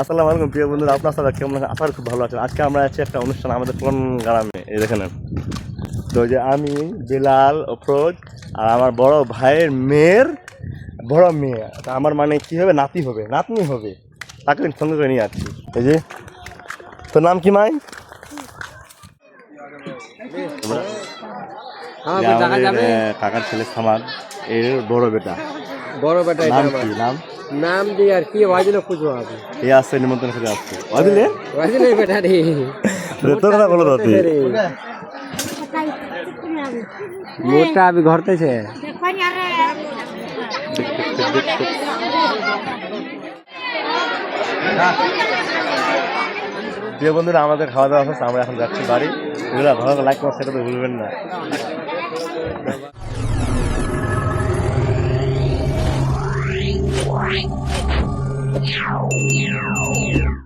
আসসালামু আলাইকুম প্রিয় বন্ধুরা আপনার সাথে কেমন করি খুব ভালো আছেন। আজকে আমরা আছি একটা অনুষ্ঠান আমাদের কোন গ্রামে? এই দেখেন। তো যে আমি বিলাল অফরোজ আর আমার বড় ভাইয়ের মেয়ের বড় মেয়ে। তা আমার মানে কি হবে? নাতি হবে। নাতনি হবে। তাকে আমি সঙ্গে করে নিয়ে যাচ্ছি। এই যে তোর নাম কি মাই? হ্যাঁ দেখা কাকার ছেলে সামাদ এর বড় বেটা। বড় বেটা এটা নাম আমার কি নাম? নাম দিয়ে আর কি ওয়াজিলে পুজো হবে এ আসছে নিমন্ত্রণ করে আসছে। বুঝলে ওয়াজিলে বেটা রে তোর কথা বলো দাদি। মোটটা আবি ঘরতেছে। যে বন্ধুরা আমাদের খাওয়া দাওয়া হচ্ছে আমরা এখন যাচ্ছি বাড়ি। ভালো লাইক করার সেটা তো ভুলবেন না। Yeah.